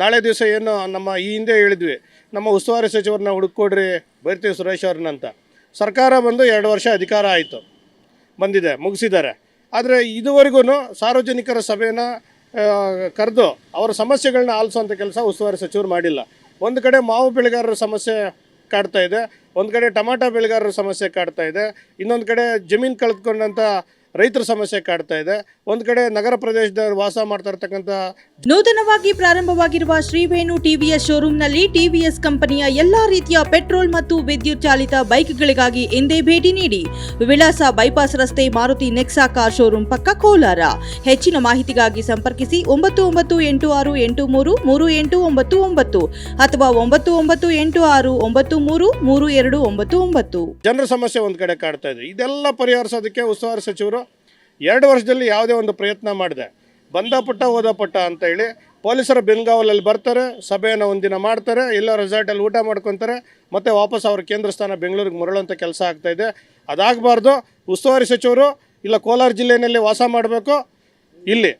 ನಾಳೆ ದಿವಸ ಏನು ನಮ್ಮ ಈ ಹಿಂದೆ ಹೇಳಿದ್ವಿ, ನಮ್ಮ ಉಸ್ತುವಾರಿ ಸಚಿವರನ್ನ ಹುಡುಕೊಡ್ರಿ ಬರ್ತೀವಿ ಸುರೇಶ್ ಅವ್ರನ್ನ ಅಂತ. ಸರ್ಕಾರ ಬಂದು ಎರಡು ವರ್ಷ ಅಧಿಕಾರ ಆಯಿತು, ಬಂದಿದೆ, ಮುಗಿಸಿದ್ದಾರೆ. ಆದರೆ ಇದುವರೆಗೂ ಸಾರ್ವಜನಿಕರ ಸಭೆನ ಕರೆದು ಅವರ ಸಮಸ್ಯೆಗಳನ್ನ ಆಲಿಸುವಂಥ ಕೆಲಸ ಉಸ್ತುವಾರಿ ಸಚಿವರು ಮಾಡಿಲ್ಲ. ಒಂದು ಕಡೆ ಮಾವು ಬೆಳೆಗಾರರ ಸಮಸ್ಯೆ ಕಾಡ್ತಾ ಇದೆ, ಒಂದು ಕಡೆ ಟೊಮಾಟೊ ಬೆಳೆಗಾರರ ಸಮಸ್ಯೆ ಕಾಡ್ತಾ ಇದೆ, ಇನ್ನೊಂದು ಕಡೆ ಜಮೀನು ಕಳೆದುಕೊಂಡಂಥ ರೈತರ ಸಮಸ್ಯೆ ಕಾಡ್ತಾ ಇದೆ. ಒಂದು ಕಡೆ ನಗರ ಪ್ರದೇಶದವರು ವಾಸ ಮಾಡ್ತಾ ಇರ್ತಕ್ಕಂಥ ನೂತನವಾಗಿ ಪ್ರಾರಂಭವಾಗಿರುವ ಶ್ರೀವೇಣು ಟಿವಿಎಸ್ ಶೋರೂಮ್ನಲ್ಲಿ ಟಿವಿಎಸ್ ಕಂಪನಿಯ ಎಲ್ಲಾ ರೀತಿಯ ಪೆಟ್ರೋಲ್ ಮತ್ತು ವಿದ್ಯುತ್ ಚಾಲಿತ ಬೈಕ್ಗಳಿಗಾಗಿ ಎಂದೇ ಭೇಟಿ ನೀಡಿ ವಿಳಾಸ ಬೈಪಾಸ್ ರಸ್ತೆ ಮಾರುತಿ ನೆಕ್ಸಾ ಕಾರ್ ಶೋರೂಮ್ ಪಕ್ಕ ಕೋಲಾರ. ಹೆಚ್ಚಿನ ಮಾಹಿತಿಗಾಗಿ ಸಂಪರ್ಕಿಸಿ ಒಂಬತ್ತು ಒಂಬತ್ತು ಎಂಟು ಆರು ಎಂಟು ಮೂರು ಮೂರು ಎಂಟು ಒಂಬತ್ತು ಒಂಬತ್ತು ಅಥವಾ ಒಂಬತ್ತು ಒಂಬತ್ತು ಎಂಟು ಆರು ಒಂಬತ್ತು ಮೂರು ಮೂರು ಎರಡು ಒಂಬತ್ತು ಒಂಬತ್ತು. ಜನರ ಸಮಸ್ಯೆ ಒಂದು ಕಡೆ ಕಾಡ್ತಾ ಇದೆ. ಇದೆಲ್ಲ ಪರಿಹರಿಸೋದಕ್ಕೆ ಉಸ್ತುವಾರಿ ಸಚಿವರು ಎರಡು ವರ್ಷದಲ್ಲಿ ಯಾವುದೇ ಒಂದು ಪ್ರಯತ್ನ ಮಾಡಿದೆ. ಬಂದ ಪುಟ್ಟ, ಹೋದ ಪುಟ್ಟ ಅಂತ ಹೇಳಿ ಪೊಲೀಸರ ಬೆಂಗಾವಲಲ್ಲಿ ಬರ್ತಾರೆ, ಸಭೆಯನ್ನು ಒಂದಿನ ಮಾಡ್ತಾರೆ ಇಲ್ಲ ರೆಸಾರ್ಟಲ್ಲಿ ಊಟ ಮಾಡ್ಕೊತಾರೆ, ಮತ್ತೆ ವಾಪಸ್ ಅವ್ರ ಕೇಂದ್ರ ಸ್ಥಾನ ಬೆಂಗಳೂರಿಗೆ ಮರಳುವಂಥ ಕೆಲಸ ಆಗ್ತಾಯಿದೆ ಅದಾಗಬಾರ್ದು, ಉಸ್ತುವಾರಿ ಸಚಿವರು ಇಲ್ಲ ಕೋಲಾರ ಜಿಲ್ಲೆಯಲ್ಲಿ ವಾಸ ಮಾಡಬೇಕು. ಇಲ್ಲಿ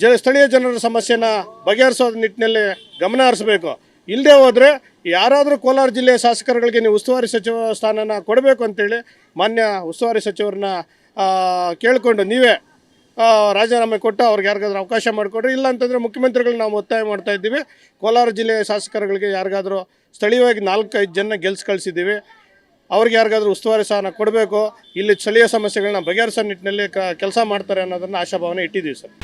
ಜ, ಸ್ಥಳೀಯ ಜನರ ಸಮಸ್ಯೆನ ಬಗೆಹರಿಸೋ ನಿಟ್ಟಿನಲ್ಲಿ ಗಮನ ಹರಿಸಬೇಕು. ಇಲ್ಲದೆ ಹೋದರೆ ಯಾರಾದರೂ ಕೋಲಾರ ಜಿಲ್ಲೆಯ ಶಾಸಕರುಗಳಿಗೆ ನೀವು ಉಸ್ತುವಾರಿ ಸಚಿವ ಸ್ಥಾನನ ಕೊಡಬೇಕು ಅಂತೇಳಿ ಮಾನ್ಯ ಉಸ್ತುವಾರಿ ಸಚಿವರನ್ನ ಕೇಳಿಕೊಂಡು ನೀವೇ ರಾಜೀನಾಮೆ ಕೊಟ್ಟು ಅವ್ರಿಗೆ ಯಾರಿಗಾದ್ರೂ ಅವಕಾಶ ಮಾಡಿಕೊಡ್ರಿ. ಇಲ್ಲ ಅಂತಂದರೆ ಮುಖ್ಯಮಂತ್ರಿಗಳು ನಾವು ಒತ್ತಾಯ ಮಾಡ್ತಾ ಇದ್ದೀವಿ. ಕೋಲಾರ ಜಿಲ್ಲೆಯ ಶಾಸಕರುಗಳಿಗೆ ಯಾರಿಗಾದರೂ ಸ್ಥಳೀಯವಾಗಿ ನಾಲ್ಕೈದು ಜನ ಗೆಲ್ಸ್ ಕಳಿಸಿದ್ದೀವಿ. ಅವ್ರಿಗೆ ಯಾರಿಗಾದ್ರೂ ಉಸ್ತುವಾರಿ ಸಹನ ಕೊಡಬೇಕು. ಇಲ್ಲಿ ಸ್ಥಳೀಯ ಸಮಸ್ಯೆಗಳನ್ನ ಬಗೆಹರಿಸೋ ನಿಟ್ಟಿನಲ್ಲಿ ಕೆಲಸ ಮಾಡ್ತಾರೆ ಅನ್ನೋದನ್ನು ಆಶಾಭಾವನೆ ಇಟ್ಟಿದ್ದೀವಿ ಸರ್.